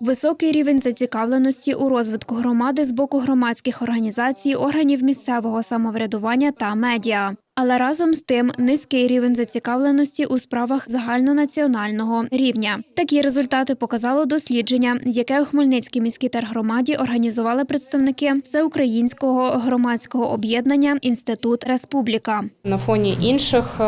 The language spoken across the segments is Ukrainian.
Високий рівень зацікавленості у розвитку громади з боку громадських організацій, органів місцевого самоврядування та медіа. Але разом з тим низький рівень зацікавленості у справах загальнонаціонального рівня. Такі результати показало дослідження, яке у Хмельницькій міській тергромаді організували представники всеукраїнського громадського об'єднання Інститут Республіка. На фоні інших е,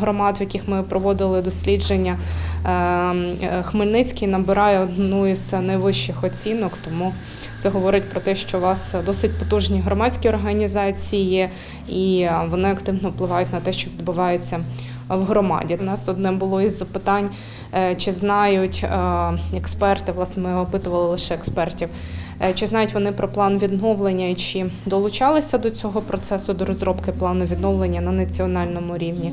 громад, в яких ми проводили дослідження, е, е, Хмельницький набирає одну із найвищих оцінок, тому це говорить про те, що у вас досить потужні громадські організації, і вони активно впливають на те, що відбувається в громаді. У нас одне було із запитань, е, чи знають е, експерти, власне, ми опитували лише експертів. Е, Чи знають вони про план відновлення і чи долучалися до цього процесу, до розробки плану відновлення на національному рівні?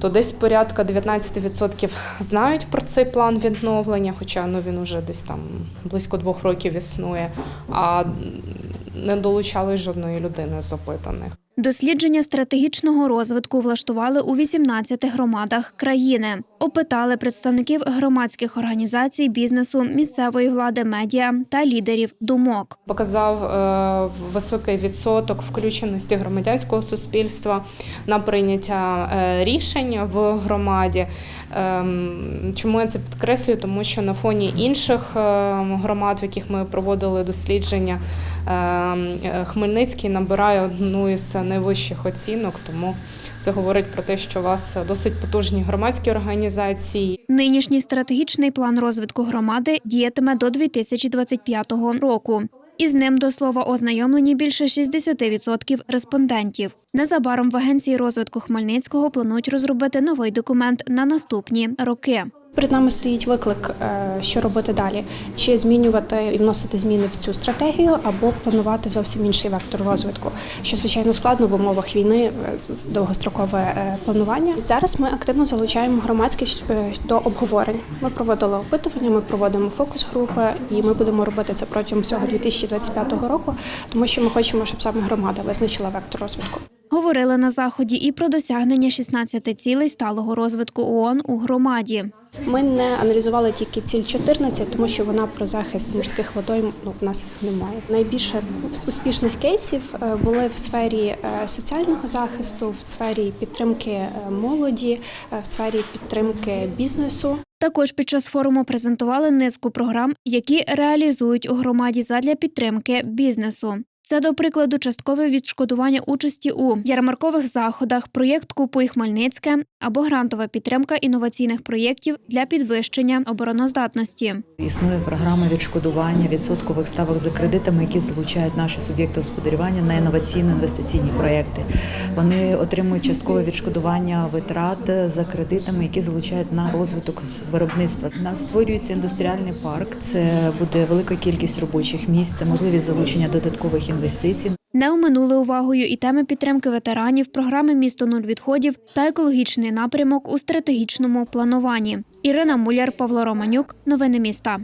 То десь порядка 19% знають про цей план відновлення, хоча ну, він уже десь там близько двох років існує, а не долучались жодної людини з опитаних. Дослідження стратегічного розвитку влаштували у 18 громадах країни. Опитали представників громадських організацій, бізнесу, місцевої влади, медіа та лідерів думок. Показав е, високий відсоток включеності громадянського суспільства на прийняття е, рішень в громаді. Ем, Чому я це підкреслюю? Тому що на фоні інших е, громад, в яких ми проводили дослідження, ем, Хмельницький набирає одну із найвищих оцінок, тому це говорить про те, що у вас досить потужні громадські організації. Нинішній стратегічний план розвитку громади діятиме до 2025 року. Із ним до слова ознайомлені більше 60% респондентів. Незабаром в агенції розвитку Хмельницького планують розробити новий документ на наступні роки. Перед нами стоїть виклик, е, що робити далі: чи змінювати і вносити зміни в цю стратегію, або планувати зовсім інший вектор розвитку, що звичайно складно в умовах війни, е, довгострокове е, планування. Зараз ми активно залучаємо громадськість до обговорень. Ми проводили опитування, ми проводимо фокус групи, і ми будемо робити це протягом всього 2025 року, тому що ми хочемо, щоб саме громада визначила вектор розвитку. Говорили на заході і про досягнення 16 цілей сталого розвитку ООН у громаді. Ми не аналізували тільки ціль 14, тому що вона про захист морських водойм ну, в нас їх немає. Найбільше успішних кейсів е, були в сфері е, соціального захисту, в сфері підтримки е, молоді, в сфері підтримки бізнесу. Також під час форуму презентували низку програм, які реалізують у громаді задля підтримки бізнесу. Це, до прикладу, часткове відшкодування участі у ярмаркових заходах, проєкт Купуй Хмельницьке або грантова підтримка інноваційних проєктів для підвищення обороноздатності. Існує програма відшкодування відсоткових ставок за кредитами, які залучають наші суб'єкти господарювання на інноваційно-інвестиційні проекти. Вони отримують часткове відшкодування витрат за кредитами, які залучають на розвиток виробництва. У нас створюється індустріальний парк. Це буде велика кількість робочих місць, це можливість залучення додаткових інвестицій. Не оминули увагою і теми підтримки ветеранів, програми Місто нуль відходів та екологічний напрямок у стратегічному плануванні. Ірина Муляр, Павло Романюк. Новини міста.